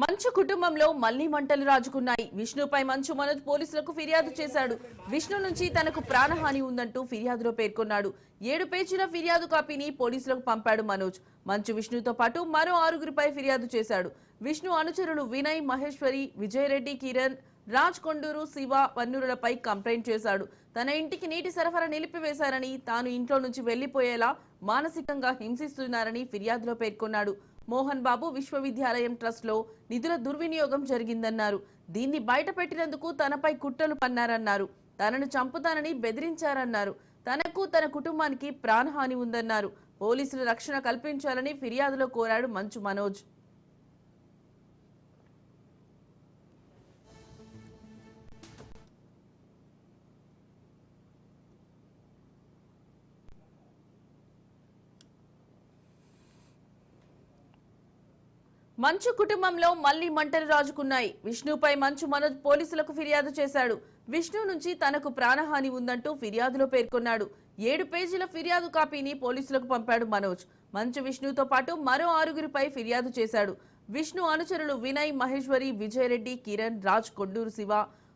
మంచు కుటుంబంలో మళ్ళీ మంటలు రాజుకున్నాయి. విష్ణుపై మంచు మనోజ్ పోలీసులకు ఫిర్యాదు చేశాడు. విష్ణు నుంచి తనకు ప్రాణహాని ఉందంటూ ఫిర్యాదులో పేర్కొన్నాడు. ఏడు పేజీల ఫిర్యాదు కాపీని పోలీసులకు పంపాడు మనోజ్. మంచు విష్ణుతో పాటు మరో ఆరుగురిపై ఫిర్యాదు చేశాడు. విష్ణు అనుచరులు వినయ్ మహేశ్వరి విజయరెడ్డి కిరణ్ రాజ్ కొండూరు శివ వన్నూరులపై కంప్లైంట్ చేశాడు. తన ఇంటికి నీటి సరఫరా నిలిపివేశారని తాను ఇంట్లో నుంచి వెళ్ళిపోయేలా మానసికంగా హింసిస్తున్నారని ఫిర్యాదులో పేర్కొన్నాడు. మోహన్ బాబు విశ్వవిద్యాలయం ట్రస్ట్లో నిధుల దుర్వినియోగం జరిగిందన్నారు. దీన్ని బయటపెట్టినందుకు తనపై కుట్రలు పన్నారన్నారు. తనను చంపుతానని బెదిరించారన్నారు. తనకు తన కుటుంబానికి ప్రాణహాని ఉందన్నారు. పోలీసులు రక్షణ కల్పించాలని ఫిర్యాదులో కోరాడు మంచు మనోజ్. మంచు కుటుంబంలో మళ్ళీ మంటలు రాజుకున్నాయి. విష్ణుపై మంచు మనోజ్ పోలీసులకు ఫిర్యాదు చేశాడు. విష్ణు నుంచి తనకు ప్రాణహాని ఉందంటూ ఫిర్యాదులో పేర్కొన్నాడు. ఏడు పేజీల ఫిర్యాదు కాపీని పోలీసులకు పంపాడు మనోజ్. మంచు విష్ణుతో పాటు మరో ఆరుగురిపై ఫిర్యాదు చేశాడు. విష్ణు అనుచరులు వినయ్ మహేశ్వరి విజయరెడ్డి కిరణ్ రాజ్ కొండూరు శివ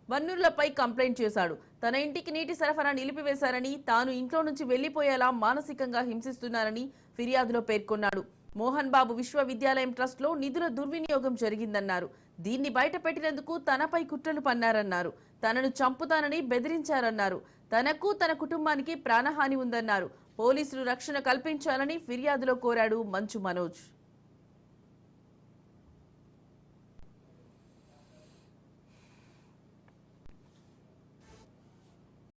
వన్నూరులపై కంప్లైంట్ చేశాడు. తన ఇంటికి నీటి సరఫరా నిలిపివేశారని తాను ఇంట్లో నుంచి వెళ్ళిపోయేలా మానసికంగా హింసిస్తున్నారని ఫిర్యాదులో పేర్కొన్నాడు. మోహన్ బాబు విశ్వవిద్యాలయం ట్రస్ట్లో నిధుల దుర్వినియోగం జరిగిందన్నారు. దీన్ని బయటపెట్టినందుకు తనపై కుట్రలు పన్నారన్నారు. తనను చంపుతానని బెదిరించారన్నారు. తనకు తన కుటుంబానికి ప్రాణహాని ఉందన్నారు. పోలీసులు రక్షణ కల్పించాలని ఫిర్యాదులో కోరాడు మంచు మనోజ్.